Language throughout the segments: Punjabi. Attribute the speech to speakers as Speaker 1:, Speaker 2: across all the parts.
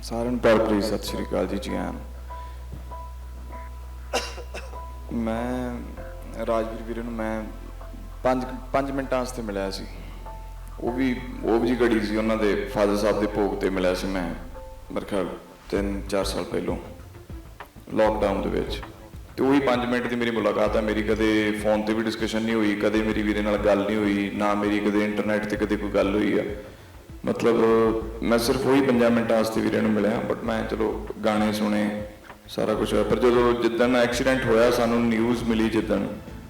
Speaker 1: ਸਾਰਿਆਂ ਨੂੰ ਪਿਆਰ ਭਰੀ ਸਤਿ ਸ਼੍ਰੀ ਅਕਾਲ ਜੀ ਜੀ ਆਇਆਂ ਮੈਂ ਰਾਜਵੀਰ ਵੀਰੇ ਨੂੰ ਮੈਂ 5 5 ਮਿੰਟਾਂ ਵਾਸਤੇ ਮਿਲਿਆ ਸੀ। ਉਹ ਵੀ ਉਹ ਵੀ ਜੀ ਸੀ, ਉਹਨਾਂ ਦੇ ਫਾਦਰ ਸਾਹਿਬ ਦੇ ਭੋਗ ਤੇ ਮਿਲਿਆ ਸੀ ਮੈਂ, ਮੇਰੇ ਖਿਆਲ 3-4 ਸਾਲ ਪਹਿਲਾਂ ਲੋਕਡਾਊਨ ਦੇ ਵਿੱਚ। ਤੇ ਉਹੀ 5 ਮਿੰਟ ਦੀ ਮੇਰੀ ਮੁਲਾਕਾਤ ਆ, ਮੇਰੀ ਕਦੇ ਫੋਨ ਤੇ ਵੀ ਡਿਸਕਸ਼ਨ ਨਹੀਂ ਹੋਈ, ਕਦੇ ਮੇਰੀ ਵੀਰੇ ਨਾਲ ਗੱਲ ਨਹੀਂ ਹੋਈ, ਨਾ ਮੇਰੀ ਕਦੇ ਇੰਟਰਨੈਟ ਤੇ ਕਦੇ ਕੋਈ ਗੱਲ ਹੋਈ ਆ। ਮਤਲਬ, ਮੈਂ ਸਿਰਫ ਉਹੀ 5 ਮਿੰਟਾਂ ਵਾਸਤੇ ਵੀਰੇ ਨੂੰ ਮਿਲਿਆ ਬਟ ਮੈਂ ਚਲੋ ਗਾਣੇ ਸੁਣੇ, ਸਾਰਾ ਕੁਝ ਹੋਇਆ। ਪਰ ਜਦੋਂ ਜਿੱਦਣ ਐਕਸੀਡੈਂਟ ਹੋਇਆ, ਸਾਨੂੰ ਨਿਊਜ਼ ਮਿਲੀ ਜਿੱਦਣ,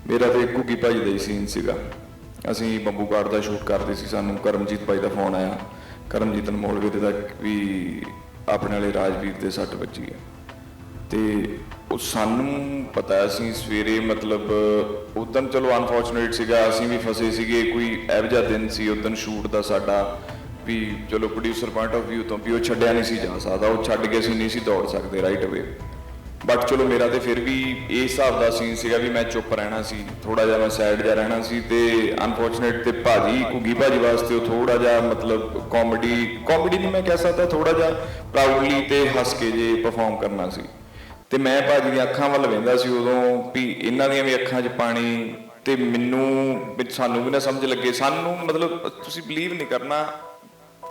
Speaker 1: ਮੇਰਾ ਤੇ ਕੁੱਗੀ ਭਾਜੀ ਦਾ ਹੀ ਸੀਨ ਸੀਗਾ। ਅਸੀਂ ਬੰਬੂ ਕਾਰਡ ਦਾ ਸ਼ੂਟ ਕਰਦੇ ਸੀ, ਸਾਨੂੰ ਕਰਮਜੀਤ ਭਾਈ ਦਾ ਫੋਨ ਆਇਆ। ਕਰਮਜੀਤ ਅਨਮੋਲ ਵੀਰੇ ਦਾ ਵੀ ਆਪਣੇ ਵਾਲੇ ਰਾਜਵੀਰ ਦੇ ਸੱਟ ਵੱਜੀ ਹੈ ਤੇ ਉਹ ਸਾਨੂੰ ਪਤਾ ਸੀ ਸਵੇਰੇ, ਮਤਲਬ ਉਦੋਂ ਚਲੋ ਅਨਫੋਰਚੂਨੇਟ ਸੀਗਾ, ਅਸੀਂ ਵੀ ਫਸੇ ਸੀਗੇ, ਕੋਈ ਇਹੋ ਜਿਹਾ ਦਿਨ ਸੀ, ਉਦੋਂ ਸ਼ੂਟ ਦਾ ਸਾਡਾ। ਵੀ ਚਲੋ ਪ੍ਰੋਡਿਊਸਰ ਪੁਆਇੰਟ ਆਫ View ਤੋਂ ਵੀ ਉਹ ਛੱਡਿਆ ਨਹੀਂ ਸੀ ਜਾ ਸਕਦਾ, ਉਹ ਛੱਡ ਕੇ ਅਸੀਂ ਨਹੀਂ ਸੀ ਦੌੜ ਸਕਦੇ ਰਾਈਟ ਅਵੇ ਬਟ ਚਲੋ ਮੇਰਾ ਤੇ ਫਿਰ ਵੀ ਇਸ ਹਿਸਾਬ ਦਾ ਸੀਨ ਸੀਗਾ ਵੀ ਮੈਂ ਚੁੱਪ ਰਹਿਣਾ ਸੀ ਥੋੜਾ ਜਿਹਾ ਮੈਂ ਸਾਈਡ ਜਾ ਰਹਿਣਾ ਸੀ ਤੇ ਅਨਫੋਰਚੂਨੇਟ ਤੇ ਭਾਜੀ ਕੁਗੀ ਭਾਜੀ ਵਾਸਤੇ ਉਹ ਥੋੜਾ ਜਿਹਾ ਮਤਲਬ ਕਾਮੇਡੀ ਕਾਮੇਡੀ ਨਹੀਂ ਮੈਂ ਕਹਿ ਸਕਦਾ ਥੋੜਾ ਜਿਹਾ ਪ੍ਰਾਊਡਲੀ ਤੇ ਹੱਸ ਕੇ ਜੇ ਪਰਫਾਰਮ ਕਰਨਾ ਸੀ। ਤੇ ਮੈਂ ਭਾਜੀ ਦੀਆਂ ਅੱਖਾਂ ਵੱਲ ਵੇਂਦਾ ਸੀ ਉਦੋਂ ਵੀ ਇਹਨਾਂ ਦੀਆਂ ਵੀ ਅੱਖਾਂ 'ਚ ਪਾਣੀ ਤੇ ਮੈਨੂੰ ਸਾਨੂੰ ਵੀ ਨਾ ਸਮਝ ਲੱਗੇ, ਸਾਨੂੰ ਮਤਲਬ ਤੁਸੀਂ ਬਲੀਵ ਨਹੀਂ ਕਰਨਾ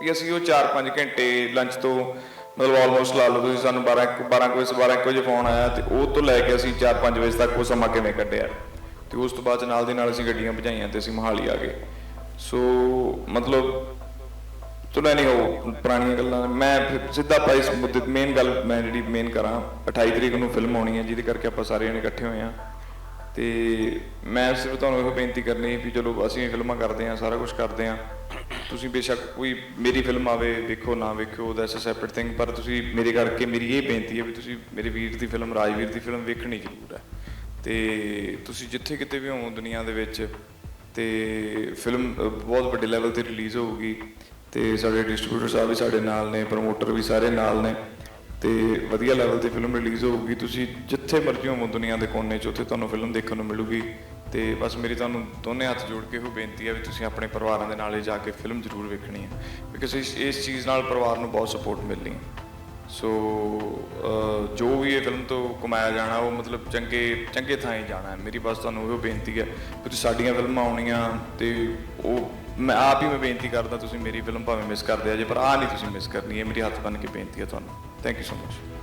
Speaker 1: ਵੀ ਅਸੀਂ ਉਹ 4-5 ਘੰਟੇ ਲੰਚ ਤੋਂ ਮਤਲਬ ਆਲਮੋਸਟ ਲਾ ਲਓ ਤੁਸੀਂ ਸਾਨੂੰ 12 12 ਕੁ ਵਜੇ 12 ਕੁ ਵਜੇ ਫੋਨ ਆਇਆ ਤੇ ਉਹ ਤੋਂ ਲੈ ਕੇ ਅਸੀਂ 4-5 ਵਜੇ ਤੱਕ ਉਹ ਸਮਾਂ ਕਿਵੇਂ ਕੱਢਿਆ? ਤੇ ਉਸ ਤੋਂ ਬਾਅਦ ਨਾਲ ਦੀ ਨਾਲ ਅਸੀਂ ਗੱਡੀਆਂ ਭਜਾਈਆਂ ਤੇ ਅਸੀਂ ਮੋਹਾਲੀ ਆ ਗਏ। ਸੋ ਮਤਲਬ ਚਲੋ ਨਹੀਂ ਹੋ ਪੁਰਾਣੀਆਂ ਗੱਲਾਂ ਮੈਂ ਫਿਰ ਸਿੱਧਾ ਆਪਾਂ ਇਸ ਮੁੱਦੇ ਮੇਨ ਗੱਲ ਮੈਂ ਜਿਹੜੀ ਮੇਨ ਕਰਾਂ 28 ਤਰੀਕ ਨੂੰ ਫਿਲਮ ਆਉਣੀ ਹੈ, ਜਿਹਦੇ ਕਰਕੇ ਆਪਾਂ ਸਾਰੇ ਜਣੇ ਇਕੱਠੇ ਹੋਏ ਆ ਤੇ ਮੈਂ ਸਿਰਫ ਤੁਹਾਨੂੰ ਇਹੋ ਬੇਨਤੀ ਕਰਨੀ ਵੀ ਚਲੋ ਅਸੀਂ ਫਿਲਮਾਂ ਕਰਦੇ ਆ ਸਾਰਾ ਕੁਝ ਕਰਦੇ ਆ ਤੁਸੀਂ ਬੇਸ਼ੱਕ ਕੋਈ ਮੇਰੀ ਫਿਲਮ ਆਵੇ ਵੇਖੋ ਨਾ ਵੇਖੋ ਦੈਟਸ ਅ ਸੈਪਰੇਟ ਥਿੰਗ ਪਰ ਤੁਸੀਂ ਮੇਰੇ ਕਰਕੇ ਮੇਰੀ ਇਹ ਬੇਨਤੀ ਹੈ ਵੀ ਤੁਸੀਂ ਮੇਰੇ ਵੀਰ ਦੀ ਫਿਲਮ ਰਾਜਵੀਰ ਦੀ ਫਿਲਮ ਵੇਖਣੀ ਜ਼ਰੂਰ ਹੈ। ਤੇ ਤੁਸੀਂ ਜਿੱਥੇ ਕਿਤੇ ਵੀ ਹੋ ਦੁਨੀਆ ਦੇ ਵਿੱਚ, ਤੇ ਫਿਲਮ ਬਹੁਤ ਵੱਡੇ ਲੈਵਲ ਤੇ ਰਿਲੀਜ਼ ਹੋਊਗੀ। ਤੇ ਸਾਡੇ ਡਿਸਟ੍ਰੀਬਿਊਟਰ ਸਾਹਿਬ ਵੀ ਸਾਡੇ ਨਾਲ ਨੇ ਪ੍ਰੋਮੋਟਰ ਵੀ ਸਾਰੇ ਨਾਲ ਨੇ। ਤੇ ਵਧੀਆ ਲੈਵਲ ਤੇ ਫਿਲਮ ਰਿਲੀਜ਼ ਹੋਊਗੀ। ਤੁਸੀਂ ਜਿੱਥੇ ਮਰਜ਼ੀ ਹੋਵੋ ਦੁਨੀਆ ਦੇ ਕੋਨੇ 'ਚ, ਉੱਥੇ ਤੁਹਾਨੂੰ ਫਿਲਮ ਦੇਖਣ ਨੂੰ ਮਿਲੂਗੀ। ਤੇ ਬਸ ਮੇਰੀ ਤੁਹਾਨੂੰ ਦੋਨੇ ਹੱਥ ਜੋੜ ਕੇ ਇਹੋ ਬੇਨਤੀ ਹੈ ਵੀ ਤੁਸੀਂ ਆਪਣੇ ਪਰਿਵਾਰਾਂ ਦੇ ਨਾਲ ਹੀ ਜਾ ਕੇ ਫਿਲਮ ਜ਼ਰੂਰ ਵੇਖਣੀ ਹੈ ਬਿਕਾਜ਼ ਇਸ ਇਸ ਚੀਜ਼ ਨਾਲ ਪਰਿਵਾਰ ਨੂੰ ਬਹੁਤ ਸਪੋਰਟ ਮਿਲਣੀ ਹੈ। ਸੋ ਜੋ ਵੀ ਇਹ ਫਿਲਮ ਤੋਂ ਕਮਾਇਆ ਜਾਣਾ, ਉਹ ਮਤਲਬ ਚੰਗੇ ਚੰਗੇ ਥਾਂ ਹੀ ਜਾਣਾ ਹੈ। ਮੇਰੀ ਬਸ ਤੁਹਾਨੂੰ ਇਹੋ ਬੇਨਤੀ ਹੈ ਤੁਸੀਂ ਸਾਡੀਆਂ ਫਿਲਮਾਂ ਆਉਣੀਆਂ ਤੇ ਉਹ, ਮੈਂ ਆਪ ਹੀ ਮੈਂ ਬੇਨਤੀ ਕਰਦਾ, ਤੁਸੀਂ ਮੇਰੀ ਫਿਲਮ ਭਾਵੇਂ ਮਿਸ ਕਰਦੇ ਆ ਜੇ, ਪਰ ਆਹ ਨਹੀਂ ਤੁਸੀਂ ਮਿਸ ਕਰਨੀ ਹੈ ਮੇਰੀ ਹੱਥ ਬੰਨ ਕੇ ਬੇਨਤੀ ਹੈ ਤੁਹਾਨੂੰ। Thank you so much